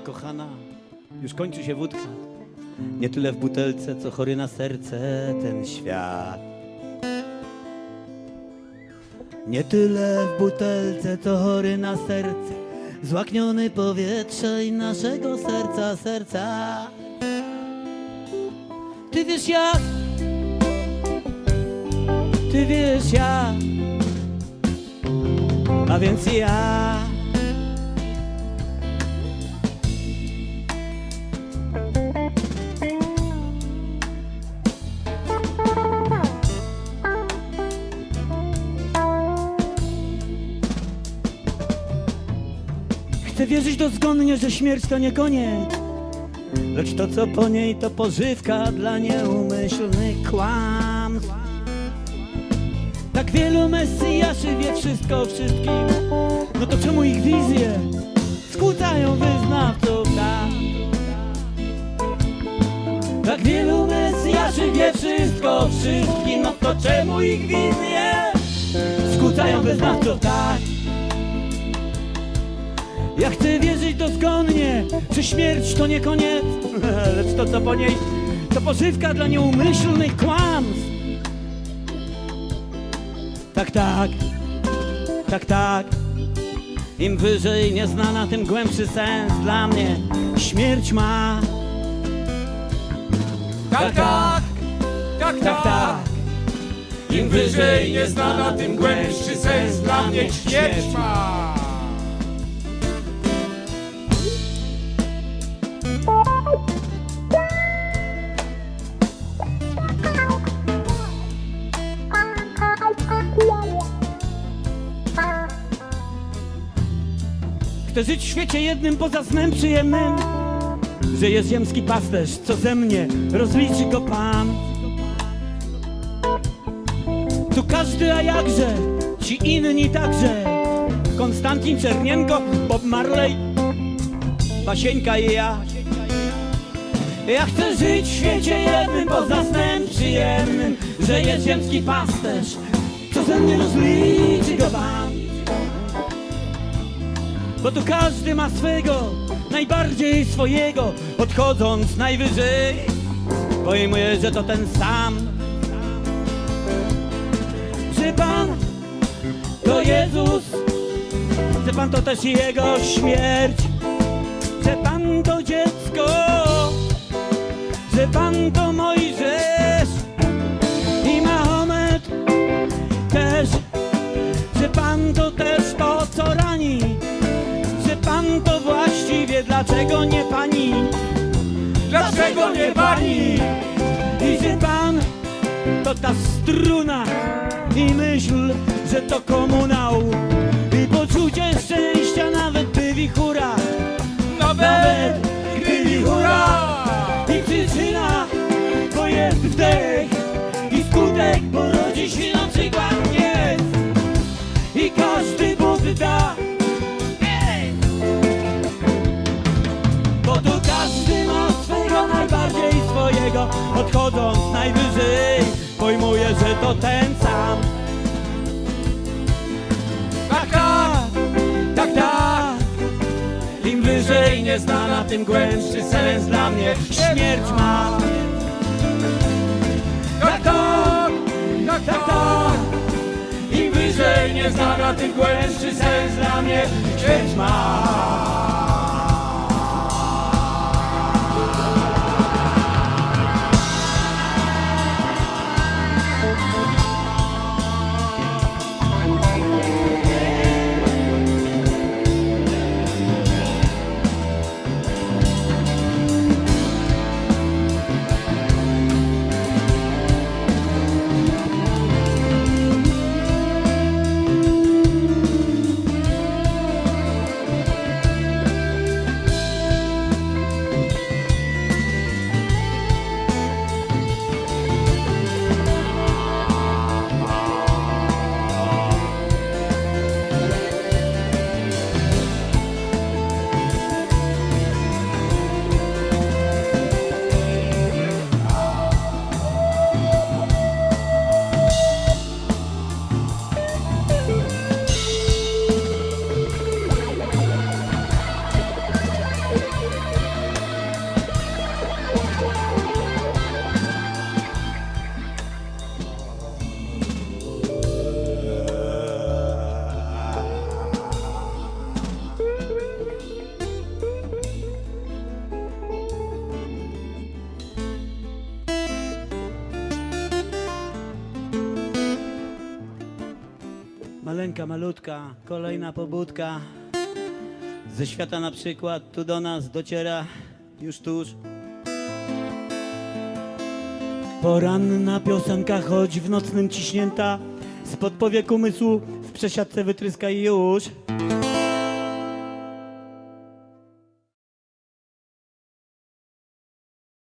kochana, już kończy się wódka. Nie tyle w butelce, co chory na serce ten świat. Nie tyle w butelce, co chory na serce, złakniony powietrze i naszego serca, serca. Ty wiesz jak, ty wiesz jak, a więc ja. Chcę wierzyć dozgonnie, że śmierć to nie koniec Lecz to co po niej to pożywka dla nieumyślnych kłamstw Tak wielu mesjaszy wie wszystko o wszystkim No to czemu ich wizje skłócają wyznawców tak? Tak wielu mesjaszy wie wszystko o wszystkim No to czemu ich wizje skłócają wyznawców tak? Ja chcę wierzyć dozgonnie, że śmierć to nie koniec, lecz to co po niej to pożywka dla nieumyślnych kłamstw. Tak, tak, tak, tak. Im wyżej nieznana, tym głębszy sens dla mnie śmierć ma. Tak, tak, tak, tak, tak. Im wyżej nieznana, tym głębszy sens dla mnie śmierć ma. Chcę żyć w świecie jednym poza snem przyjemnym, że jest ziemski pasterz, co ze mnie rozliczy go Pan. Tu każdy, a jakże, ci inni także. Konstantin Czernienko, Bob Marley, Basieńka i ja. Ja chcę żyć w świecie jednym poza snem przyjemnym, że jest ziemski pasterz, co ze mnie rozliczy go Pan. Bo tu każdy ma swego, najbardziej swojego, odchodząc najwyżej, pojmuje, że to ten sam. Że Pan to Jezus, że Pan to też Jego śmierć, dlaczego nie pani? Dlaczego nie pani? I że pan to ta struna i myśl, że to komunał i poczucie szczęścia nawet by wichura, swojego Odchodząc najwyżej pojmuje, że to ten sam. Tak, tak, Tak, tak. Im wyżej nieznana, tym głębszy sens dla mnie Śmierć ma. Tak, tak, tak, Tak, tak. Im wyżej nieznana, tym głębszy sens dla mnie śmierć ma. Piosenka malutka, kolejna pobudka. Ze świata na przykład tu do nas dociera już tuż. Poranna piosenka, choć w nocnym ciśnięta, spod powiek umysłu w przesiadce wytryska i już.